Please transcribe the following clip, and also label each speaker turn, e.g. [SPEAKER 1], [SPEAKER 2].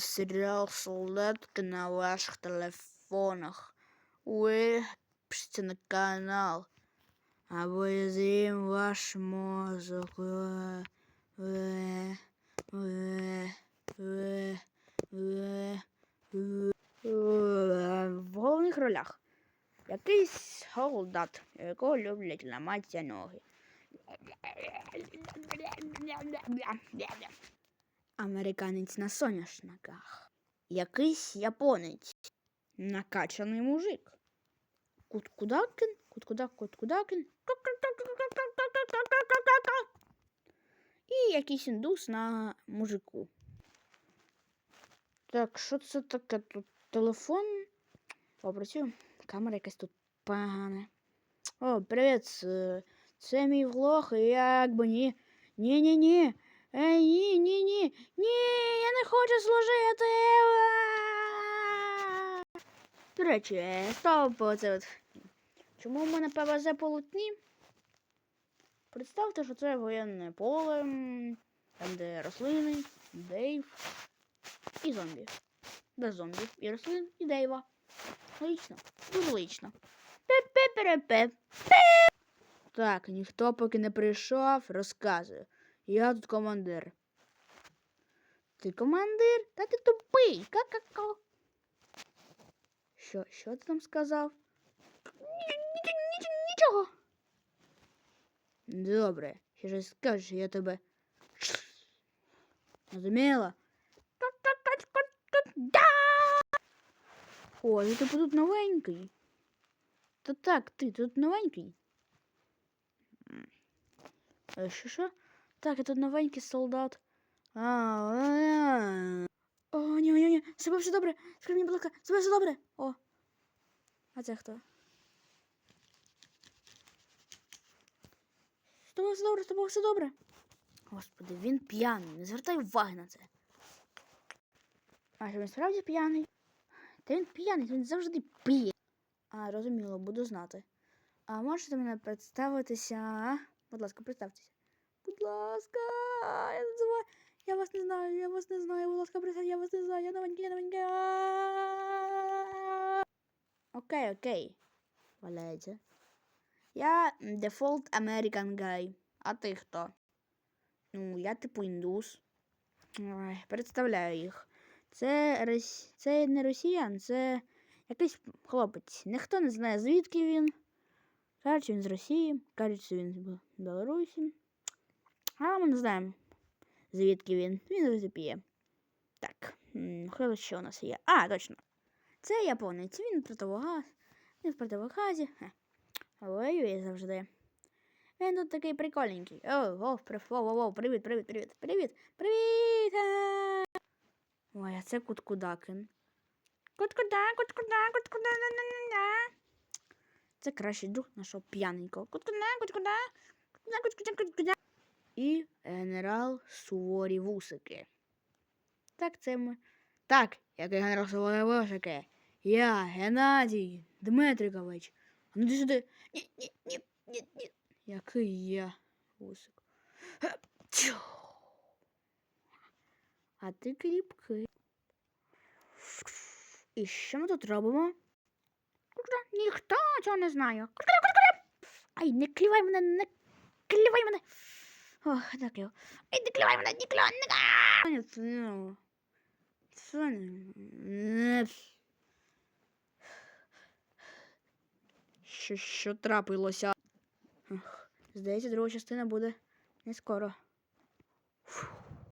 [SPEAKER 1] серіал Солдатки на ваших телефонах. Випишіться на канал. Або я з'їм ваш мозок. Е, е, е, е, е, е. В головних ролях якийсь солдат, якого люблять ламатися ноги. Американець на соняшниках. Якийсь японець. Накачаний мужик. Куткудакин, куткудак, куткудакин. І якийсь індус на мужику. Так, що це таке тут? Телефон. О, працює. Камера якась тут погана. О, привіт. Це, це мій влог, і якби ні. Ні-ні-ні. Ей, ні, ні, ні. Ні, я не хочу служити. До речі, е, стоп оце от. Чому в мене ПВЗ полотні? Представте, що це воєнне поле, там де рослини, Дейв і зомбі. Без зомбі, і рослин, і Дейва. Логічно. Дуже логічно. Пе-пе-пе-пе. Так, ніхто поки не прийшов, розказую. Я тут командир. Ти командир? Та ти тупий. Ка-ка-ка. Що, що ти там сказав? Нічого. Добре, ще щось скажеш, я тебе. Зрозуміла? О, я типу тут новенький. Та так, ти тут новенький. Е, Що що? Так, тут новенький солдат. А, О, ні, ні, ні, з тобою все добре. Скажи мені, будь ласка, з все добре. О. А це хто? З тобою все добре, з тобою все добре. Господи, він п'яний. Не звертай уваги на це. А що він справді п'яний? Та він п'яний, він завжди п'є. А, розуміло, буду знати. А можете мене представитися? Будь ласка, представтеся. Будь ласка, я називаю. Я вас не знаю, я вас не знаю. Будь ласка, представте, я вас не знаю. Я новенький, я новенький. Окей, окей. Валяється. Я дефолт American Guy. А ти хто? Ну, я типу індус. Ой, представляю їх. Це, рос... це не росіян, це якийсь хлопець. Ніхто не знає, звідки він. Кажуть, він з Росії, кажуть, що він з Білорусі. А ми не знаємо, звідки він. Він завжди п'є. Так, хто ще у нас є? А, точно. Це японець, він противогаз. Він в противогазі. Воює завжди. Він тут такий прикольненький. О, о, о, о, привіт, привіт, привіт, привіт, привіт. Ой, а це Куткудакин. Куткуда, куткуда, куткуда, на на на Це кращий друг нашого п'яненького. Куткуда, куткуда, куткуда, куткуда, куткуда. Генерал Суворі Вусики. Так, це ми. Так, який генерал Суворі Вусики. Я, Геннадій Дмитрикович. Ну ти сюди. Ні, ні, ні, ні, ні. Який я Вусик. А ти кріпкий. І що ми тут робимо? Ніхто цього не знає. Ай, не клівай мене, не клівай мене. Ох, так його. Ей, не клівай мене, не клівай, не не... Що, що трапилося? Здається, друга частина буде не скоро.